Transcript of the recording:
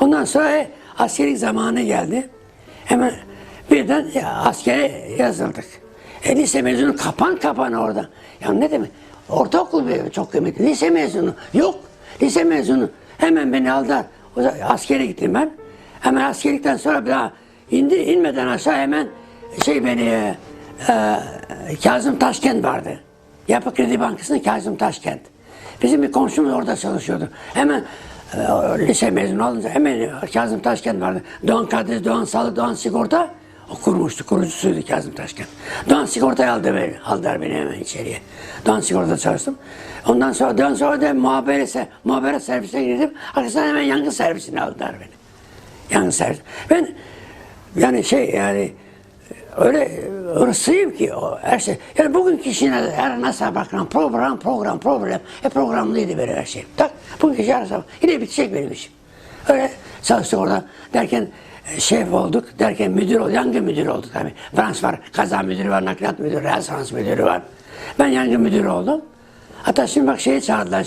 Ondan sonra e, askerlik zamanı geldi. Hemen birden ya, askere yazıldık. E, lise mezunu kapan kapan orada. Ya ne demek? Ortaokul bir çok kıymetli. Lise mezunu yok. Lise mezunu. Hemen beni aldılar. O zaman askere gittim ben. Hemen askerlikten sonra bir daha indi, inmeden aşağı hemen şey beni e, e, Kazım Taşkent vardı. Yapı Kredi Bankası'nda Kazım Taşkent. Bizim bir komşumuz orada çalışıyordu. Hemen e, lise mezunu olunca hemen Kazım Taşkent vardı. Doğan Kadir, Doğan Salı, Doğan Sigorta o kurmuştu, kurucusuydu Kazım Taşkent. Doğan Sigorta'yı aldı beni, aldılar beni hemen içeriye. Doğan Sigorta'da çalıştım. Ondan sonra, Doğan sonra da muhabere, muhabere servisine girdim. Arkasından hemen yangın servisine aldılar beni. Yangın servisi. Ben yani şey yani öyle hırslıyım ki o her şey. Yani bugünkü işine her nasıl bakıyorum program program program. Hep programlıydı böyle her şey. Tak bugünkü işe sabah yine bitecek benim işim. Öyle çalıştık orada derken e, şef olduk derken müdür olduk. Yangın müdürü olduk tabii. Branş var, kaza müdürü var, nakliyat müdürü, referans müdürü var. Ben yangın müdürü oldum. Hatta şimdi bak şeye çağırdılar.